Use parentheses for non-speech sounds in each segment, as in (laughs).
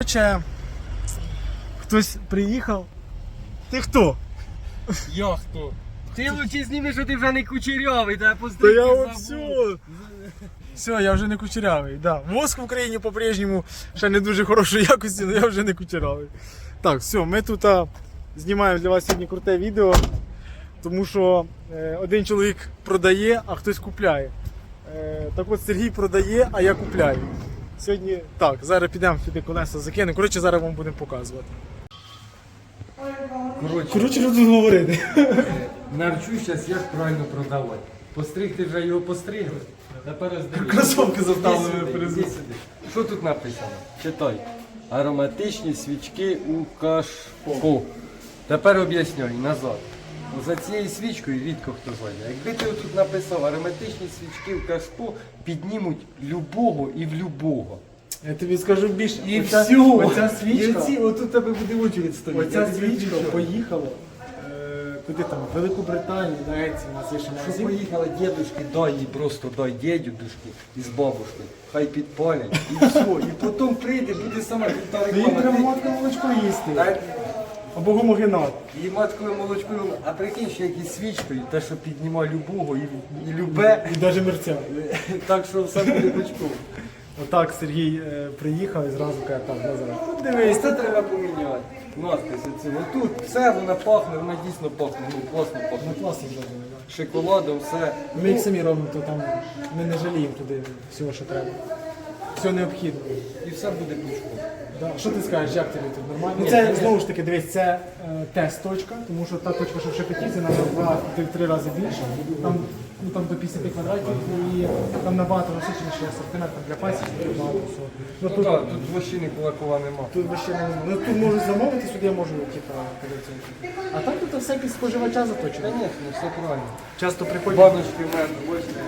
Короче, хтось приїхав. Ти хто? Я хто? Ти лучше зніми, що ти вже не кучерявий, та Та я от все. Все, я вже не кучерявий. Да. Мозк в Україні по-прежньому ще не дуже хорошої якості, але я вже не кучерявий. Так, все, ми тут а, знімаємо для вас сьогодні круте відео, тому що е, один чоловік продає, а хтось купляє. Е, так от Сергій продає, а я купляю. Сьогодні так, зараз підемо сюди колеса закинемо. Коротше, зараз вам будемо показувати. Коротше, що тут говорити? навчу зараз, як правильно продавати. Постригти вже його постригли. Тепер роздивись. Кросовки завтали Іди сюди, перезу. іди сюди. Що тут написано? Читай. Ароматичні свічки у кашпо. Тепер об'ясняю назад. За цією свічкою рідко хто зайде. Якби ти тут написав ароматичні свічки в кашпо, піднімуть любого і в любого. Я тобі скажу більше. І оця, все. Оця свічка. І оці, отут тебе буде очередь стоїть. Оця свічка поїхала. е, Куди там? В Велику Британію, на Еці, у нас є ще Що магазин. поїхала дідушки, дай їй просто дай дідушки із бабушки. Хай підпалять і все. І потім прийде, буде сама крута Ну, їм треба молочко їсти. Або гомогенат. і матковою молочкою, а прикинь, що якісь свічкою, те, що підніма любого і, і любе. І навіть мерця. (laughs) Так що все буде бочково. Отак Сергій е, приїхав і зразу каже, так, Назар. Дивись, це треба поміняти. Надпис оцю. Тут все вона пахне, вона дійсно пахне, ну класно Ну пахне. класно зробили. да. Шоколадом, все. Ми їх самі робимо, то там ми не жаліємо туди всього, що треба. Все необхідно. І все буде бочково. Да. Що ти скажеш, як тобі тут нормально? Ну це знову ж таки, дивись, це е, тест-точка, тому що та точка, що в Шепетівці, вона в два-три рази більше. Там, ну, там до 50 квадратів і там набагато насиченіше асортимент там для пасічників, багато всього. Ну, Ну тут, так, тут вощини кулакова нема. тут ще не ну, тут можуть замовити, сюди я можу типу, колекцію. А так тут все під споживача заточено. Звісно, все правильно. Часто приходять Баночки в мене возьме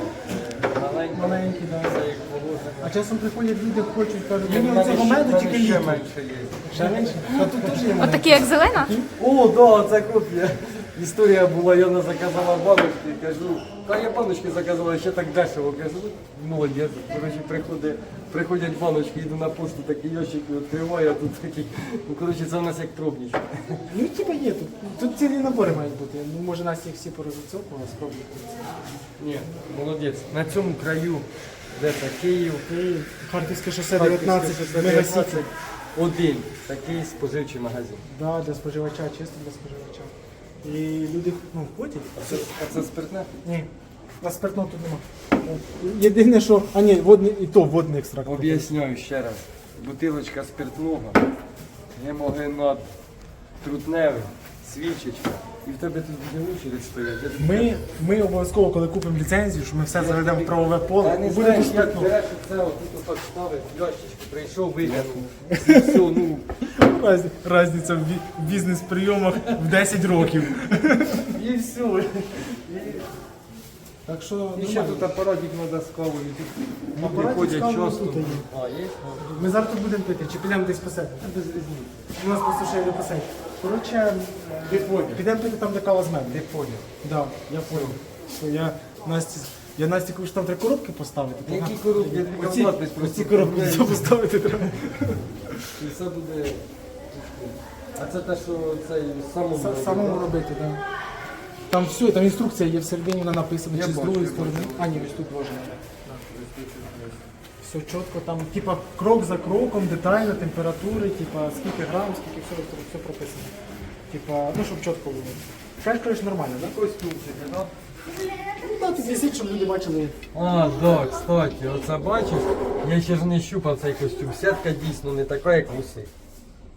маленькі. маленькі, да. Це як положено. а часом приходять люди, хочуть, кажуть, Ну, мені мене цього ще- меду мене тільки ще менше є. Ще менше? А тут теж є Отакі, як зелена? О, да, це копія. Історія була, я не заказала баночки, кажу, та я баночки заказала, ще так дешево. Кажу, ну, молодець. Коротше, приходить, приходять баночки, йду на пошту, такий ящик відкриваю, а тут такий, ну, коротше, це в нас як пробничок. Ну, типа є тут. Тут цілі набори мають бути. Ну, може нас їх всі порозцьопували, спробуємо. Ні, молодець. На цьому краю, де це Київ, Київ, Харківське шосе 19, шосе Мегасіті. 19, один такий споживчий магазин. Да, для споживача, чисто для споживача. І люди ну, ходять. А це, а це спиртне? Ні, на спиртного тут нема. Єдине, що. А ні, водний, і то водний екстракт. Об'ясняю ще раз. Бутилочка спиртного, гемогенат трутневий, свічечка. І в тебе тут буде очередь стоять. Я Ми, ми обов'язково, коли купимо ліцензію, що ми все заведемо в правове поле, Я не і знаю, будемо як спиртного. береш це, отут отак ставить, ящичку, прийшов, виглянув. Все, ну, Раз- Разниця в бі- в бізнес-прийомах в 10 років. (laughs) і все. Так що І ще нормально. тут апаратик треба з кавою. Тут Апаратик з ходять кавою часто. тут є. А, є? Ми завтра будемо пити, чи підемо десь по? Без різниці. У нас просто ще є посадь. Коротше, е, підемо пити там, де кава з мене. Ти поняв. Да, я понял. Що я Насті, я Насті кажу, що там треба коробки поставити. Які вона- коробки? Я тобі Оці, просто оці коробки (laughs) поставити треба. І все буде. А це те, що цей самому. Са- Самому робити, так. Там все, там інструкція є всередині, вона написана, Я чи з бачу, другої я сторони. А, ні, ось тут можна. Все чітко, там, типа, крок за кроком, детально, температури, типа, скільки грам, скільки все, все прописано. Типа, ну, щоб чітко було. Кажеш, коротше, нормально, так? Костюмчики, так? Ну, так, тут висить, щоб люди бачили. А, да, кстати, оце бачиш, я ще ж не щупав цей костюм. Сітка дійсно не така, як в усіх.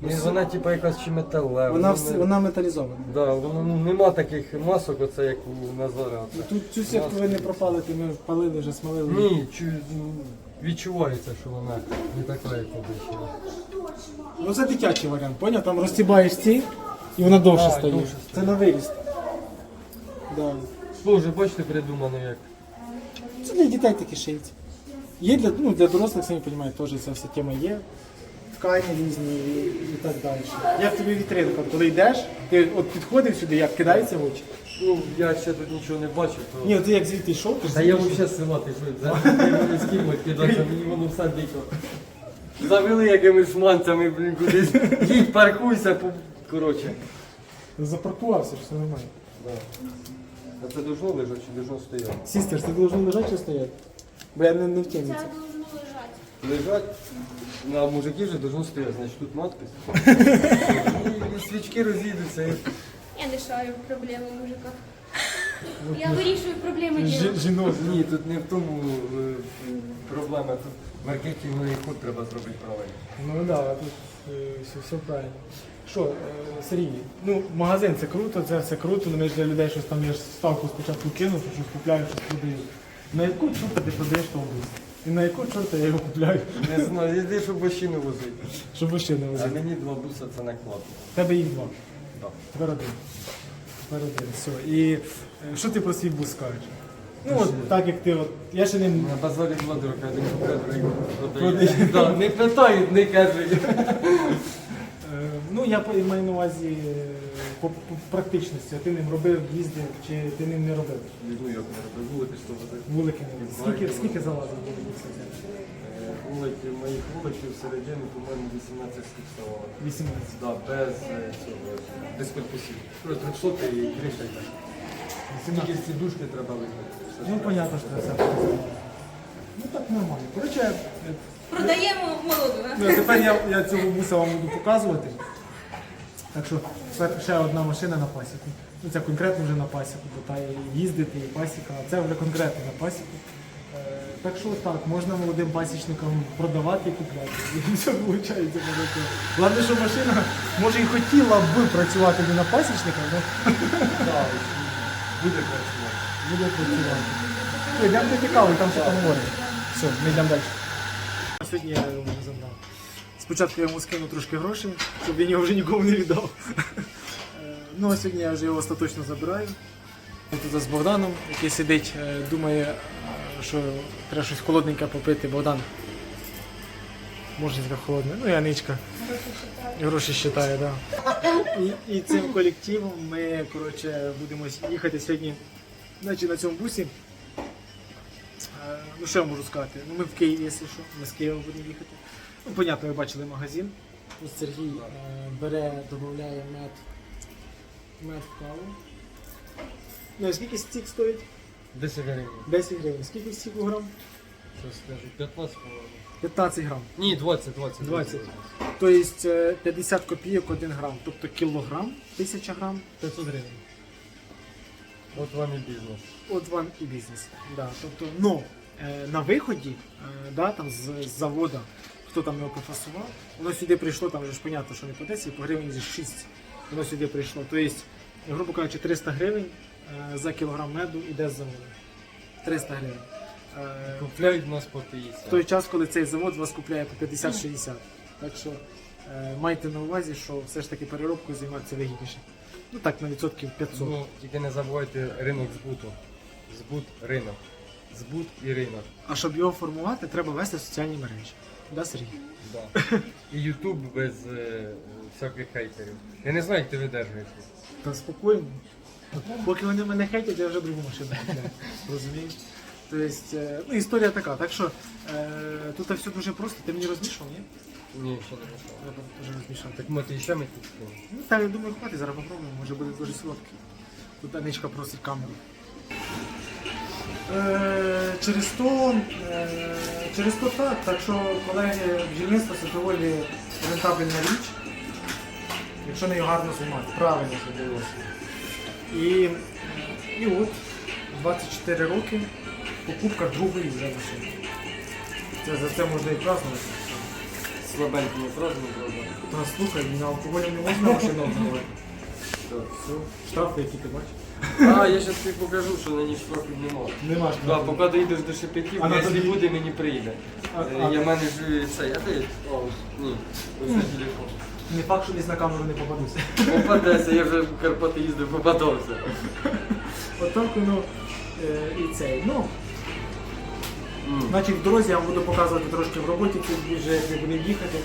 Не- Вона типа якась чи металева. Вона, ну, вс- не- вона металізована. Да, воно ну, нема таких масок, оце як у Назара. Тут цю сітку ви не пропали, то ми палили вже, смалили. Ні, чу, ну, відчувається, що вона не така, як обична. Ну це дитячий варіант, поняв? Там розтібаєш ці і вона довше А, стає. довше Це на виріст. Да. Боже, бачите, придумано як. Це для дітей такі шиється. Є для, ну, для дорослих, самі розумієте, теж ця вся тема є. Ткані різні і, і так далі. Як тобі вітринка, коли йдеш, ти от підходив сюди, як кидається в очі. Ну, я ще тут нічого не бачив, то. Ні, ти як звідти йшов, ти ж Та я звідти взагалі з села, ти що, зараз я мене з ким кидатися, мені воно все дико. Завели якимись манцями, блін, кудись. Їдь, паркуйся, по... коротше. Запаркувався, все нормально. Да. А це должно лежати чи должно стояти? Сістер, ти должен лежати чи стояти? Бо я не, не в темі. Це це. должно лежати. Лежать. Ну, а мужики вже должно стояти, значить тут надпис. І, свічки розійдуться. І... Я не шарю проблеми мужика. Я вирішую проблеми Жі- діла. Жінок. Ні, тут не в тому е, проблема, тут маркетинговий ход треба зробити правильно. Ну так, да, тут е, все, все правильно. Що, е, Сергій, ну магазин це круто, це все круто, але ми ж для людей щось там я ж ставку спочатку кинув, щось купляю, щось продаю. На яку чорта ти продаєш того буса? І на яку чорта я його купляю? Не знаю, іди, щоб вощину возити. Щоб ще не А возити. мені два буса це накладно. В тебе їх два. Да. Тепер один. Тепер один. Все. І е, що ти про свій бус скажеш? Ну от так як ти от. Я ще не. На базарі два дурака, один купляє, другий Продає. продає. Да, Не питають, не кажуть. Е, Ну, я по- маю на увазі е, по, по практичності. А ти ним робив, їздив, чи ти ним не робив? Ну як не робив, вулики що. Вулики не робив. Скільки, скільки залазив вулики? Вулики, моїх вуликів всередину, по-моєму, 18 штук ставало. 18. Да, без е, цього, без корпусів. Ну, 300 і криша йде. Тільки ці дужки треба вигнати. Ну, понятно, що це все. Ну так нормально. Коротше, е, Продаємо молоду, ну, тепер я, я цього буса вам буду показувати. Так що ще одна машина на пасіку. Ну, це конкретно вже на пасіку, бо та і їздити, і пасіка, а це вже конкретно на пасіку. Е, Так що так, можна молодим пасічникам продавати і купляти. І (laughs) все виходить. Головне, що машина може і хотіла б працювати не на пасічника, але (laughs) Буде працювати. буде працювати. Йдемо до цікавий, там що поговоримо. Все, ми йдемо далі. Сьогодні я його забрав. Спочатку я йому скинув трошки грошей, щоб він його вже нікому не віддав. Е, Ну а сьогодні я вже його остаточно забираю. Я тут з Богданом, який сидить, е, думає, е, що треба щось холодненьке попити. Богдан. Може така холодне. Ну, Яничка. Гроші считає. Да. І, і цим колективом ми коротше, будемо їхати сьогодні значить, на цьому бусі. Ну, що я можу сказати? Ну, ми в Києві, якщо що, ми з Києва будемо їхати. Ну, понятно, ви бачили магазин. Ось Сергій е, бере, додає мед, мед в каву. Ну, а скільки стік стоїть? 10 гривень. 10 гривень. Скільки стіку грам? Що скажу? 15 по-моєму. 15 грам. Ні, 20, 20. 20. Тобто е, 50 копійок 1 грам. Тобто кілограм, 1000 грам, 500 гривень. От вам і бізнес. От вам і бізнес. Да, тобто, ну, е, на виході, е, да, там з, з заводу, хто там його пофасував, воно сюди прийшло, там вже ж понятно, що не по 10, по гривень зі 6. Воно сюди прийшло. Тобто, грубо кажучи, 300 гривень е, за кілограм меду йде з заводу. 300 гривень. Е, Купляють нас по в той час, коли цей завод вас купляє по 50-60. Так що е, майте на увазі, що все ж таки переробкою займатися вигідніше. Ну так, на відсотків 500. Ну, тільки не забувайте ринок збуту. Збут, ринок. Збут і ринок. А щоб його формувати, треба вести соціальні мережі. Да, Сергій? Да. І Ютуб без е, всяких хейтерів. Я не знаю, як ти видержуєш. Та спокійно. Поки вони мене хейтять, я вже другу машину купляю. Розумієш? Тобто, е, ну, історія така. Так що е, тут все дуже просто. Ти мені розмішав, ні? Ні, ще не пішов. Я теж розмішав. Так може і ще ми тут. Ну, так, я думаю, хватить, зараз попробуємо, може буде дуже солодкий. Тут Аничка просить камеру. Е, через то, е, через то так, так що, колеги, бджільництво це доволі рентабельна річ, якщо нею гарно займати, правильно займатися. І, і от, 24 роки, покупка другої вже машини. Це за це можна і празднувати. Слабенько не зробимо. Слухай, на алкоголі не можна машину обновити. Штрафи, які ти бачиш. А, я зараз тобі покажу, що на ніч штрафів нема. Нема Да, штрафів. поки доїдеш до шепетів, А на якщо тобі- буде, мені прийде. Е, а- Я в мене ж це, я де? О, ні, ось на телефон. Не факт, що десь на камеру не попадуся. Попадеться, я вже в Карпати їздив, попадався. Отак воно е, і цей. Ну, М. значить, в дорозі я вам буду показувати трошки в роботі, це вже як ми будемо їхати.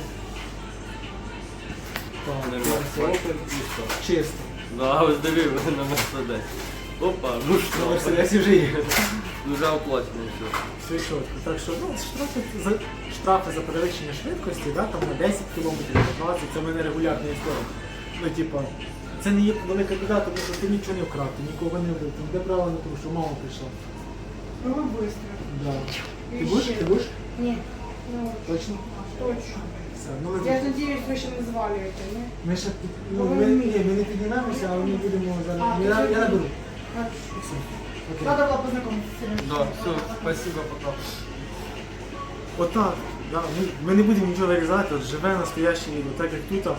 Так, Нема. все, Опен і Чисто. Да, ось дивив на Мерседес. Опа, ну На що? Мерседесі вже є. Вже оплачено все. Все чітко. Так що ну, штрафи, за, штрафи за перевищення швидкості, да, там на 10 км, на 20, це в мене регулярна історія. Ну, типа, це не є велика біда, тому що ти нічого не вкрав, ти нікого не вбив, ти ніде права не тому, що мама прийшла. Ну, быстро. Да. Ти будеш? Ти будеш? Ні. Ну, Точно? Точно Все. Ну, Я надеюсь, вы еще назвали это, не? ми ще під- ну, ми, ні, ми не піднімемося, але ми будемо зараз. А, я, ти я наберу. Хорошо. Все. Окей. Надо было познакомиться с Сережей. Да, все, спасибо, пока. Отак. Да, ми, ми не будемо нічого вирізати, от живе настояще відео, так як тут.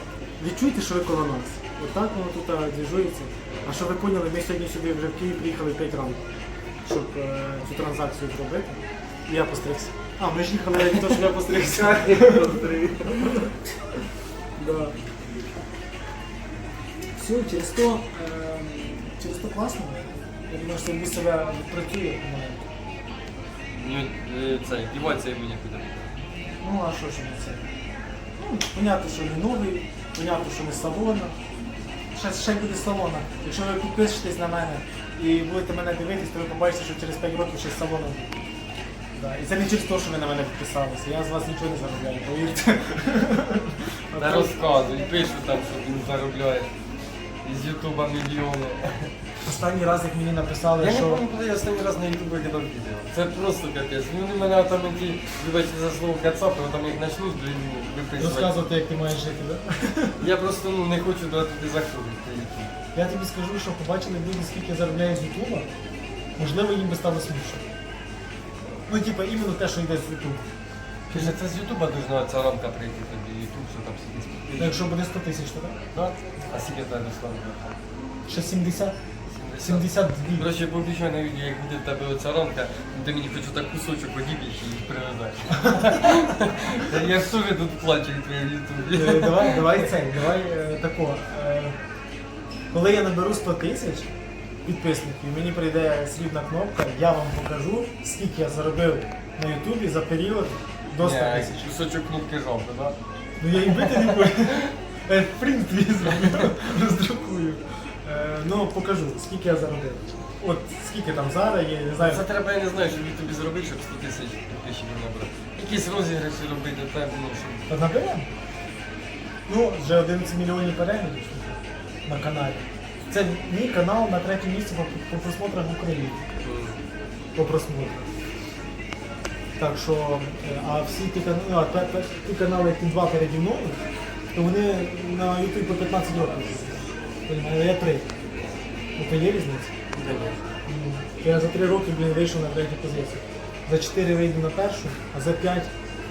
Відчуйте, що ви коло нас. Отак воно тут а, двіжується. А що ви поняли, ми сьогодні сюди вже в Київ приїхали в 5 ранку, щоб е, цю транзакцію зробити. І я постригся. А, ми ж їхали раді того, що я постригся. Да. Все, через то, е, через то класно. Я думаю, що він себе відпрацює. помаленьку. Ну, е, це, діватися йому нікуди. Ну, а що ж не це? Ну, понятно, що не новий, понятно, що не салона. Ще, ще й буде салона. Якщо ви підпишетесь на мене і будете мене дивитись, то ви побачите, що через 5 років ще з салоном. буде. Да. І це не через те, що ви на мене підписалися. Я з вас нічого не заробляю, повірте. Не розказуй, пишу там, що він заробляє. Із Ютуба мільйони. Останній раз, як мені написали, Я не що. пам'ятаю, коли я останній раз на Ютубі кидав відео. Це просто капець. Ну, Вони мене там які, вибачте за слово кацапи, там як почнуть, блін, виписувати. Розказувати, як ти маєш жити, да? Я просто ну, не хочу туди туди заходити. на Ютуб. Я тобі скажу, що побачили люди, скільки я заробляю з Ютуба, можливо, їм би стало смішно. Ну, типа, іменно те, що йде з Ютуба. Чи ж це з Ютуба дуже ця рамка прийти тобі, Ютуб, що там сидить. Ну, Якщо буде 100 тисяч, то так? Так? А скільки тебе дослали? Ще 70? 72. Короче, пообіцяй на відео, як буде в тебе оця рамка, ти мені хоч так кусочок одіб'єш і привезеш. (laughs) Я ж теж тут плачу від твоєї Е, ютубі. Давай, давай цей, давай е, тако. Е, Коли я наберу 100 тисяч підписників, мені прийде срібна кнопка, я вам покажу, скільки я заробив на Ютубі за період до 100 тисяч. Кусочок кнопки жалко, так? Ну я і бити не (laughs) буду. Е, Принт твій зроблю, (laughs) роздрукую. Е, Ну, покажу, скільки я заробив. От скільки там зараз є, не знаю. Це треба, я не знаю, що тобі зробити, щоб 100 тисяч підписчиків набрати. Якісь розіграші робити, так, ну, щоб... Та наберемо? Ну, вже 11 мільйонів переглядів на каналі. Це мій канал на третьому місці по, по просмотрах в Україні. По просмотрах. Так що, е, а всі ті канали, а, пе- пе- ті канали, які два переді мною, то вони на YouTube по 15 років. Понімаю, я три. Ну то є різниця. Ну, Я за три роки, блін, вийшов на третю позицію. За чотири вийду на першу, а за п'ять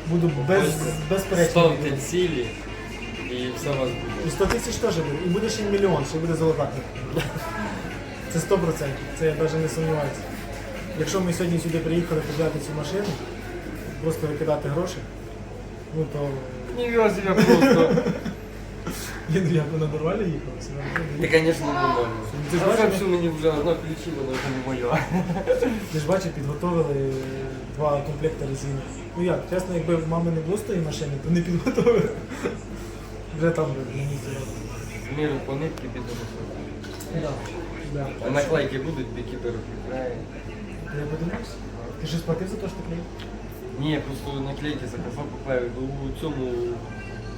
буду без, безперечно. Ставте цілі і все у вас буде. І 100 тисяч теж буде. І буде ще й мільйон, ще буде золота. Це 100%. Це я навіть не сумніваюся. Якщо ми сьогодні сюди приїхали купляти цю машину, просто викидати гроші, ну то Не в'язь я просто. (laughs) я, я б нормально їхав. все нормально. Ти, звісно, нормально. Ти ж Це бачиш, все мені вже одна ключі, вона вже не моя. (laughs) Ти ж бачив, підготовили два комплекти резини. Ну як, чесно, якби в мами не було з тої машини, то не підготовили. Вже там на. З міру по нитки підемо. А наклейки будуть, які беруть. Я подивлюсь. Ти щось платив за те, що ти клеїв? Ні, я просто наклейки заказав поклею. Бо у цьому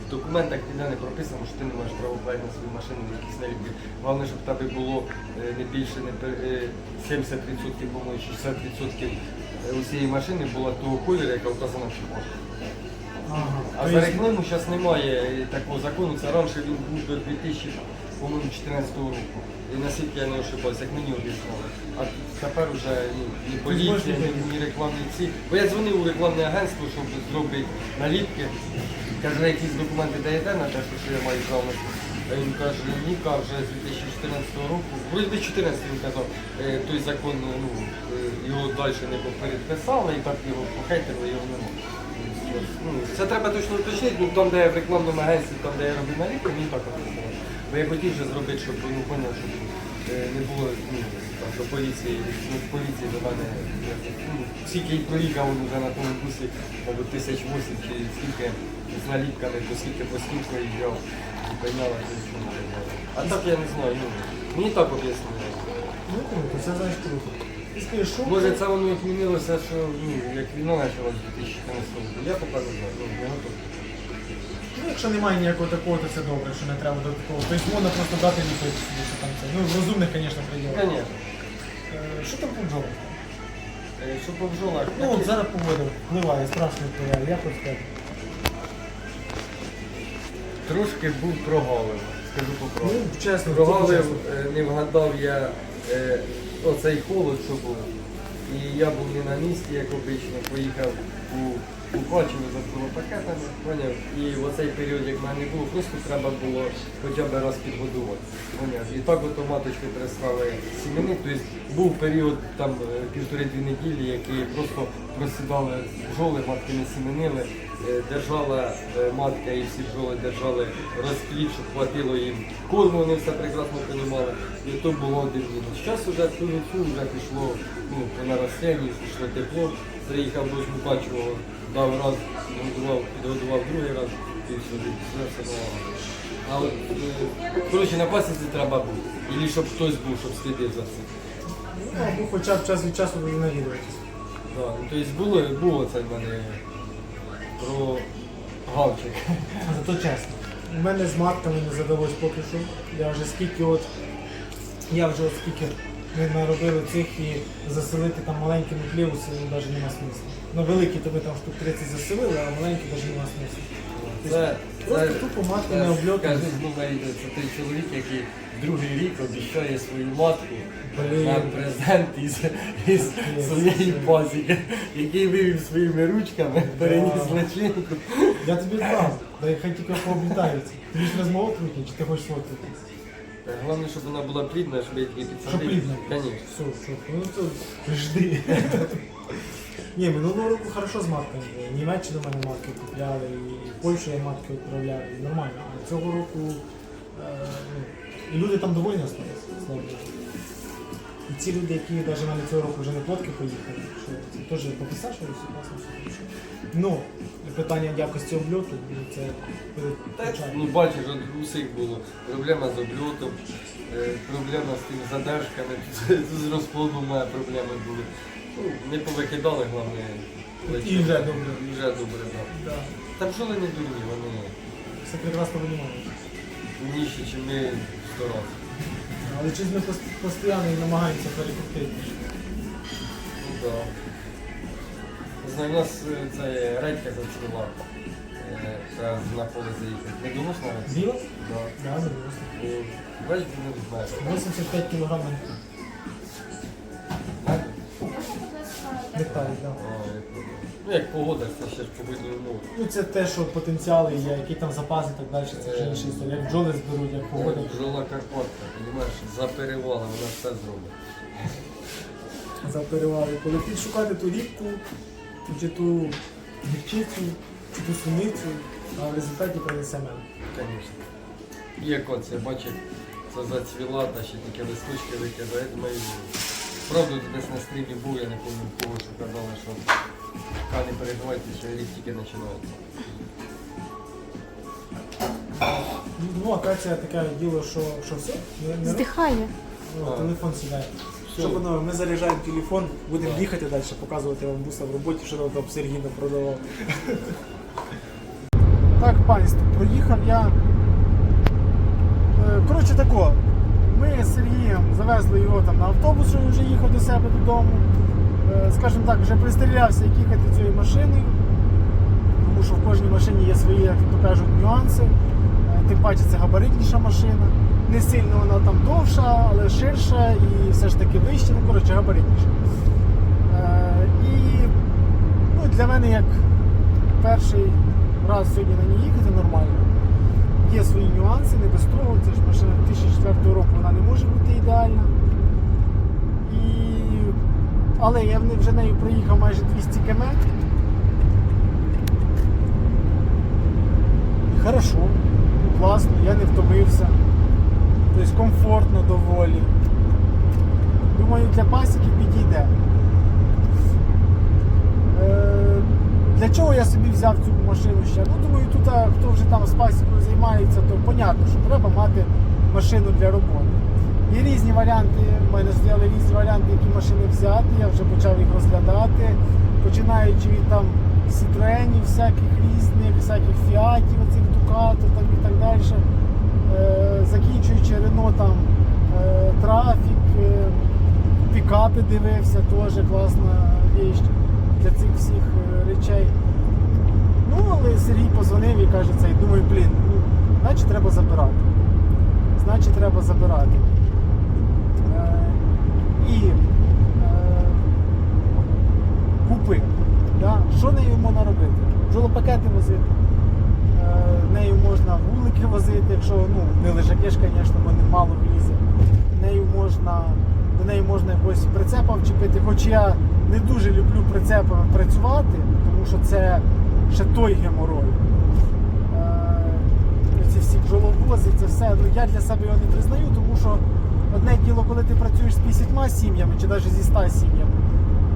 в документах ніде не прописано, що ти не маєш права клеїти на свою машину якісь наліпки. Головне, щоб в тебе було е, не більше не е, 70%, по-моєму, 60% усієї машини була того кольору, яка вказана в чехлах. А за рекламу зараз немає такого закону, це раніше він був до 2014 року. І наскільки я не ошибаюся, як мені обіцяли. А тепер вже ну, ні поліція, ні, ні рекламні ці. Бо я дзвонив у рекламне агентство, щоб зробити наліпки. Каже, якісь документи даєте на те, що я маю право? А він каже, ні, каже, з 2014 року, вроді 2014 він казав, е, той закон, ну, е, його далі не передписали і так його похейтерили, його немає. Ну, Це треба точно уточнити, ну там, де я в рекламному агентстві, там, де я робив наліпки, мені так написано. Бо я хотів вже зробити, щоб ну, поняв, щоб е, не було ну, там, до поліції, ну, з поліції до мене. Ну, скільки проїхав він вже на тому бусі, мабуть, тисяч восім чи скільки з наліпками, то скільки по скільки їжджав прийняла нічого не прийняла. А так я не знаю, ну, мені так об'яснили. Ну це знаєш круто. Скажеш, що? Може це воно як змінилося, що ну, як війна почалась в 2014 році. Я поки не знаю, ну, не готовий. Ну, якщо немає ніякого такого, то це добре, що не треба до такого. Тобто можна просто дати відповідь собі, що там це. Ну, в розумних, звісно. Звісно. Е, Що там по бджолах? Е, Що по бджолах? Ну, от зараз погода впливає, страшно впливає. Як от тебе? Трошки був прогалив, скажу по правді. Ну, чесно, Прогалив, е, не вгадав я е, оцей холод, що був. І я був не на місці, як обично, поїхав у Купачину за пакетами, поняв? І в оцей період, як в мене не було, просто треба було хоча б раз підгодувати. Поняв? І так ото маточки перестали сімени. Тобто був період там е, півтори-дві неділі, які просто просідали бджоли, матки не сіменили. Е, Держала е, матка і всі бджоли держали розплід, щоб хватило їм корму, вони все прекрасно розуміли. І то було мінус. Зараз вже вже пішло ну, по наростенню, пішло тепло. Приїхав до Жмукачевого, дав раз, підгодував, підгодував другий раз і все, все, все нормально. А от, е, коротше, на пасіці треба бути. І щоб хтось був, щоб слідив за цим. Ну, або хоча б час від часу навідуватися. Да, ну, тобто було, було це в мене про гавчик. Зато чесно. У мене з матками не задалось поки що. Я вже скільки от. Я вже от скільки ми наробили цих і заселити там маленькі нуклеуси ну, навіть нема смислу. Ну великі то ми там штук 30 заселили, а маленькі навіть нема смислу. Це, Просто це, тупо матку це, не обльотують. Скажи, ну, це той чоловік, який другий рік обіцяє свою матку Блін. на презент із, із своєї пасіки, який вивів своїми ручками, переніс Да. личинку. Я тобі зразу, дай хай тільки пооблітаються. Тобі ж розмову крутить, чи ти хочеш? Та Головне, щоб вона була плідна, щоб я її Щоб підсадив. плідна. Звісно. Все, все, ну то жди. Ні, минулого року хорошо з матками було. В мене матки купляли, і Польщу я матки відправляв, і нормально. А цього року е, ну, і люди там довольні остались. слава Богу. Ці люди, які навіть мене цього року вже на плотки поїхали, що це теж пописав, що все класно, все хорошо. Ну, питання якості обльоту, це Та, ну бачиш, от у всіх було проблема з обльотом, е, проблема з тими задержками, (laughs) з розплодом моя проблеми були. Ну, не повикидали, головне. І вже добре. І вже добре, так. Да. Та бджоли не дурні, вони Все прекрасно розуміємо. нижчі, ніж ми сто разів. Але щось ми пос- постійно намагаємося перекупити. Ну так. Знаю, у нас е, це редька зацвіла. На поле заїхати. Не думаєш навіть? Біла? Да. Да, доросло. Е, Бачиш, не знаєш. 85 кг нектарів, да. Ну як погода, це ще ж погодні умови. Ну це те, що потенціали є, які там запаси і так далі, це вже інша історія. Як бджоли зберуть, як погода. Бджола Карпатка, розумієш, за перевалом вона все зробить. заперевали. Коли ти шукати ту рібку, чи ту гірчицю, чи ту суницю, а в результаті принесе мене. Звісно. Є коце, бачив, це зацвіла, та ще тільки листочки викидає. Я думаю, правда десь на стрімі був, я не пам'ятаю кого, що казали, що «Ка, не переживайте, що рік тільки починається. Ну, акація таке діло, що, що все, не, не Здихає. О, телефон сідає. Що, панове, ми заряджаємо телефон, будемо їхати далі, показувати вам буса в роботі, що там Сергій не продавав. (laughs) Так, панство, проїхав я. Е, Коротше тако, ми з Сергієм завезли його там на автобус, що він вже їхав до себе додому. Е, Скажімо так, вже пристрілявся, як їхати цією машиною. Тому що в кожній машині є свої, як то кажуть, нюанси. Е, Тим паче це габаритніша машина. Не сильно вона там довша, але ширша і все ж таки вища, ну коротше, габаритніша. Е, І ну, для мене як перший раз сьогодні на ній їхати нормально. Є свої нюанси, не без того. Це ж машина 2004 року, вона не може бути ідеальна. Але я вже нею проїхав майже 200 км. Хорошо, класно, я не втомився. Тобто комфортно доволі. Думаю, для пасіки підійде. Е, Для чого я собі взяв цю машину ще? Ну, думаю, тут хто вже там з пасікою займається, то понятно, що треба мати машину для роботи. Є різні варіанти, в мене стояли різні варіанти, які машини взяти. Я вже почав їх розглядати, починаючи від там Citroenів всяких різних, всяких фіатів, оцих Ducato там і так далі. Е, закінчуючи Renault там е, трафік, е, пікапи дивився, теж класна річ для цих всіх е, речей. Ну, але Сергій позвонив і каже цей, думаю, блін, ну, значить треба забирати. Значить треба забирати. І е, купи. Да? Що нею можна робити? Бджолопакети возити. Е, нею можна вулики возити, якщо ну, не лежаки ж, звісно, бо не мало влізе. Нею можна, до неї можна якогось прицепа вчепити, хоч я не дуже люблю прицепами працювати, тому що це ще той геморой. Е, ці всі бджоловози, це все. Ну, я для себе його не признаю, тому що одне діло, коли ти працюєш з 50 сім'ями чи навіть зі 100 сім'ями,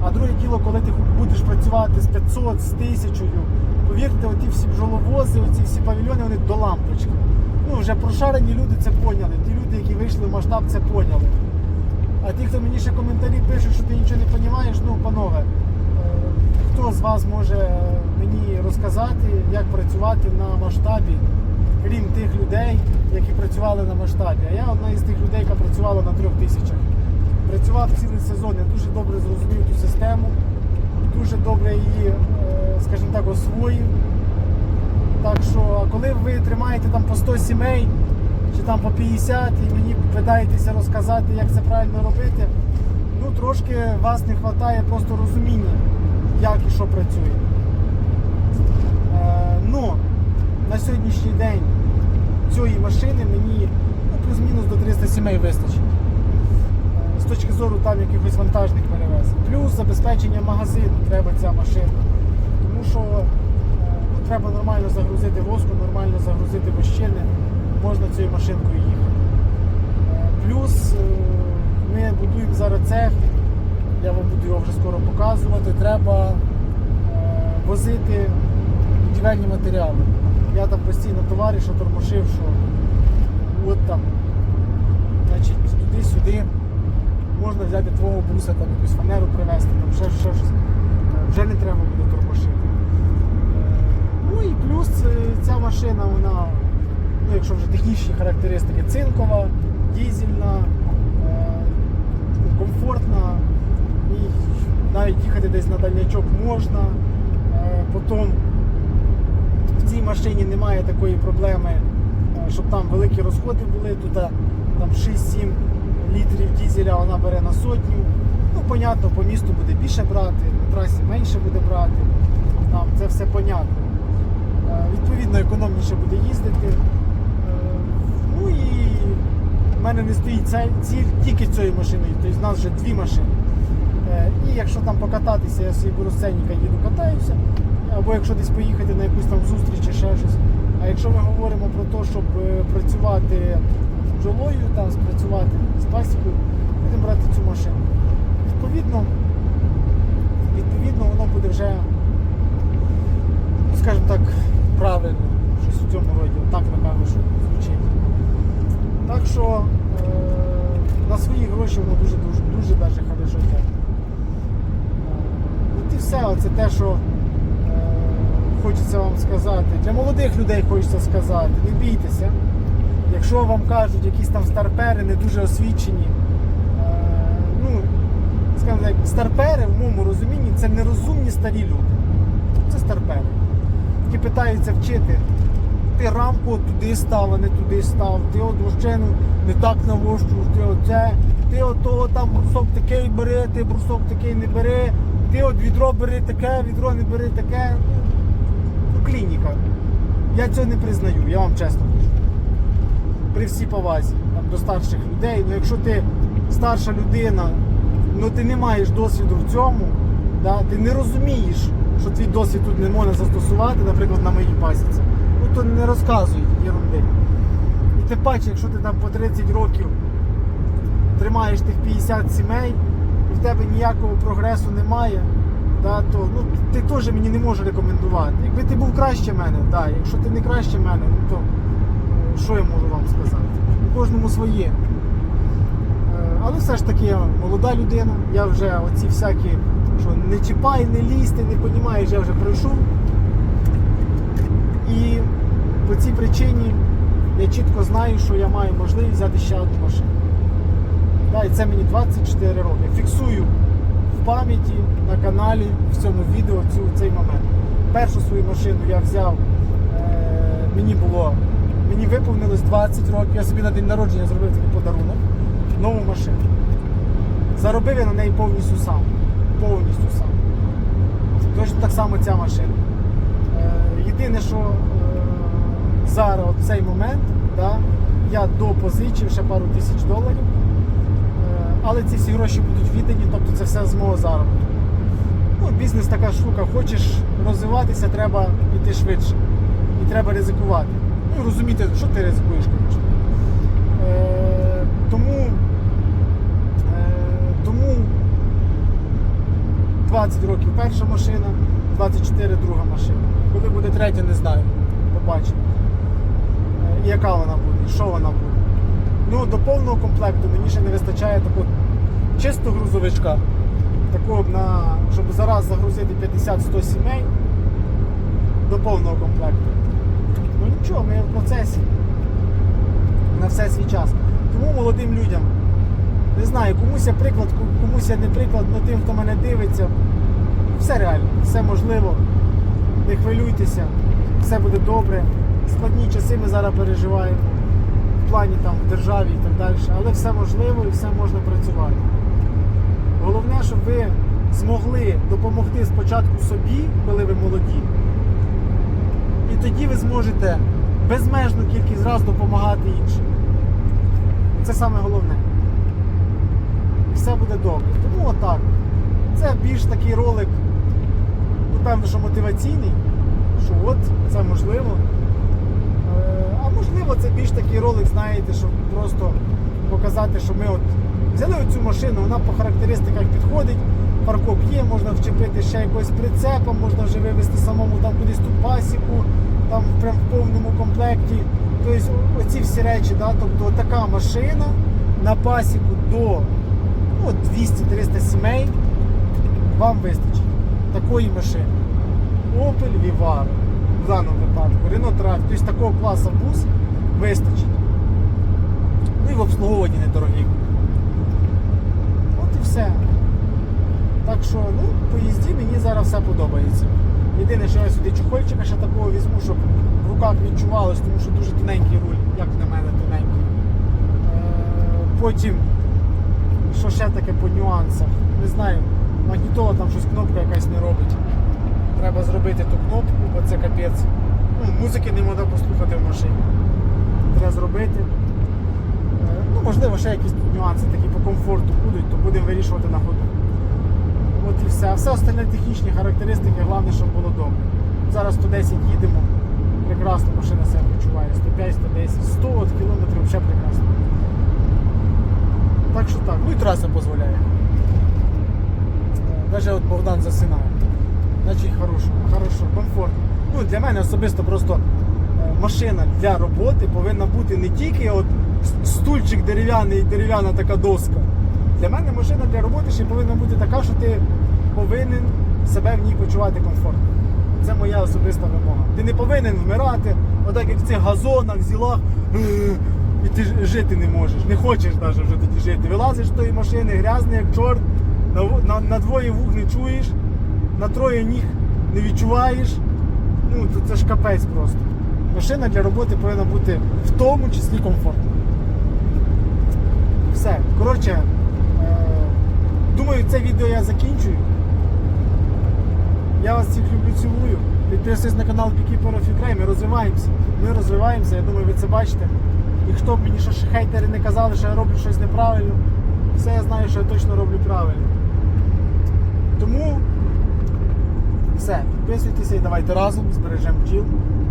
а друге діло, коли ти будеш працювати з 500, з 1000, повірте, оті всі бджоловози, оці всі павільйони, вони до лампочки. Ну, вже прошарені люди це поняли. Ті люди, які вийшли в масштаб, це поняли. А ті, хто мені ще коментарі пишуть, що ти нічого не розумієш, ну, панове, е, хто з вас може мені розказати, як працювати на масштабі, крім тих людей, які працювали на масштабі. А я одна із тих людей, яка працювала на трьох тисячах. Працював цілий сезон, я дуже добре зрозумів ту систему, дуже добре її, е, скажімо так, освоїв. Так що, а коли ви тримаєте там по 100 сімей чи там по 50 і мені питаєтеся розказати, як це правильно робити, ну трошки вас не вистачає просто розуміння, як і що працює. Е, ну, на сьогоднішній день цієї машини мені ну, плюс-мінус до 300 сімей вистачить. Е, З точки зору там якихось вантажних перевезень. Плюс забезпечення магазину треба ця машина. Тому що е, ну, треба нормально загрузити воску, нормально загрузити вощини, можна цією машинкою їхати. Е, Плюс ми будуємо зараз цех, я вам буду його вже скоро показувати. Треба возити будівельні матеріали. Я там постійно товариша тормошив, що от там, значить, туди-сюди можна взяти твого буса, там якусь фанеру привезти, там ще, ще Вже не треба буде тормошити. Е, Ну і плюс е, ця машина, вона, ну якщо вже технічні характеристики, цинкова, дізельна, е, комфортна, і навіть їхати десь на дальнячок можна. Потім цій машині немає такої проблеми, е, щоб там великі розходи були. Тут е, там 6-7 літрів дізеля вона бере на сотню. Ну, понятно, по місту буде більше брати, на трасі менше буде брати. Там це все понятно. Е, Відповідно, економніше буде їздити. Ну і в мене не стоїть ціль тільки цією машиною, тобто в нас вже дві машини. І якщо там покататися, я собі беру з ценника, їду катаюся. Або якщо десь поїхати на якусь там зустріч чи ще щось. А якщо ми говоримо про те, щоб е, працювати з бджолою, там, спрацювати з пасікою, будемо брати цю машину. Відповідно, відповідно, воно буде вже, ну, скажімо так, правильно, щось у цьому роді. Так, напевно, що звучить. Так що е, на свої гроші воно дуже дуже даже хорошо йде. Е, От і все, це те, що хочеться вам сказати. Для молодих людей хочеться сказати, не бійтеся. Якщо вам кажуть якісь там старпери не дуже освічені, е, ну, скажімо так, старпери в моєму розумінні це нерозумні старі люди. Це старпери, які питаються вчити. Ти рамку туди став, а не туди став, ти от вощену не так навощуєш, ти оце, ти от того там брусок такий бери, ти брусок такий не бери, ти от відро бери таке, відро не бери таке. Клініка. Я цього не признаю, я вам чесно кажу. При всій повазі там, до старших людей. Ну, якщо ти старша людина, ну ти не маєш досвіду в цьому, да, ти не розумієш, що твій досвід тут не можна застосувати, наприклад, на моїй пасіці, ну то не розказуй ерунди. І тим паче, якщо ти там по 30 років тримаєш тих 50 сімей, і в тебе ніякого прогресу немає, да, то ну, ти теж мені не можеш рекомендувати. Якби ти був краще мене, да, якщо ти не краще мене, ну то е, що я можу вам сказати? У кожному своє. Але все ж таки я молода людина, я вже оці всякі, що не чіпай, не лізь, ти не розумієш, я вже пройшов. І по цій причині я чітко знаю, що я маю можливість взяти ще одну машину. Да, і це мені 24 роки. Фіксую пам'яті на каналі в цьому відео цю, цей момент. Першу свою машину я взяв, е, мені було, мені виповнилось 20 років, я собі на день народження зробив такий подарунок, нову машину. Заробив я на неї повністю сам. Повністю сам. Точно так само ця машина. Е, єдине, що е, зараз, в цей момент, да, я допозичив ще пару тисяч доларів. Але ці всі гроші будуть віддані, тобто це все з мого заробітку. Ну, бізнес така штука, хочеш розвиватися, треба йти швидше. І треба ризикувати. Ну розуміти, що ти ризикуєш, звісно. Е, тому, е, тому 20 років перша машина, 24 друга машина. Коли буде третя, не знаю. Побачимо. Е, яка вона буде, що вона буде. Ну, до повного комплекту мені ще не вистачає такого чисто грузовичка. Такого на, щоб зараз загрузити 50-100 сімей до повного комплекту. Ну нічого, ми в процесі. На все свій час. Тому молодим людям, не знаю, комусь я приклад, комусь я не приклад, але тим, хто мене дивиться, все реально, все можливо. Не хвилюйтеся, все буде добре. Складні часи ми зараз переживаємо плані там в державі і так далі, але все можливо і все можна працювати. Головне, щоб ви змогли допомогти спочатку собі, коли ви молоді, і тоді ви зможете безмежну кількість раз допомагати іншим. Це саме головне. І все буде добре. Тому отак. Це більш такий ролик, ну певно, що мотиваційний, що от це можливо. Можливо, це більш такий ролик, знаєте, щоб просто показати, що ми от взяли оцю машину, вона по характеристиках підходить, паркоп є, можна вчепити ще якогось прицепа, можна вже вивезти самому там кудись ту пасіку, там прям в повному комплекті. Тобто оці всі речі, да, тобто така машина на пасіку до ну, 200-300 сімей вам вистачить такої машини. Opel Vivaro в даному випадку, Renault Trafic, тобто такого класу бус вистачить. Ну і в обслуговуванні недорогий. От і все. Так що, ну, по їзді мені зараз все подобається. Єдине, що я сюди чухольчика ще такого візьму, щоб в руках відчувалось, тому що дуже тоненький руль, як на мене, тоненький. Е, Потім, що ще таке по нюансах? Не знаю, магнітола там щось кнопка якась не робить. Треба зробити ту кнопку, бо це капець. Ну, музики не можна послухати в машині. Треба зробити. Е, Ну, можливо, ще якісь нюанси такі по комфорту будуть, то будемо вирішувати на ходу. От і все. Все остальне технічні характеристики, головне, щоб було добре. Зараз 110 їдемо. Прекрасно машина себе почуває. 105, 110, 100 от кілометрів взагалі прекрасно. Так що так. Ну і траса дозволяє. Навіть от Богдан засинає. Значить хорошо, хорошо, комфортно. Ну, для мене особисто просто е, машина для роботи повинна бути не тільки от стульчик дерев'яний і дерев'яна така доска. Для мене машина для роботи ще повинна бути така, що ти повинен себе в ній почувати комфортно. Це моя особиста вимога. Ти не повинен вмирати, отак як в цих газонах, зілах, і ти жити не можеш. Не хочеш навіть вже тоді жити. Вилазиш з тої машини, грязний, як чорт, на, на, на двоє вух не чуєш, на троє ніг не відчуваєш. Ну, то це ж капець просто. Машина для роботи повинна бути в тому числі комфортна. Все. Коротше, е, думаю, це відео я закінчую. Я вас всіх люблю, цілую. Підписуйтесь на канал Beekeeper of Ukraine, ми розвиваємося. Ми розвиваємося, я думаю, ви це бачите. І хто б мені що хейтери не казали, що я роблю щось неправильно, все я знаю, що я точно роблю правильно. Тому все, підписуйтеся і давайте разом збережемо бджіл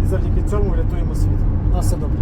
і завдяки цьому врятуємо світ. У нас все добре.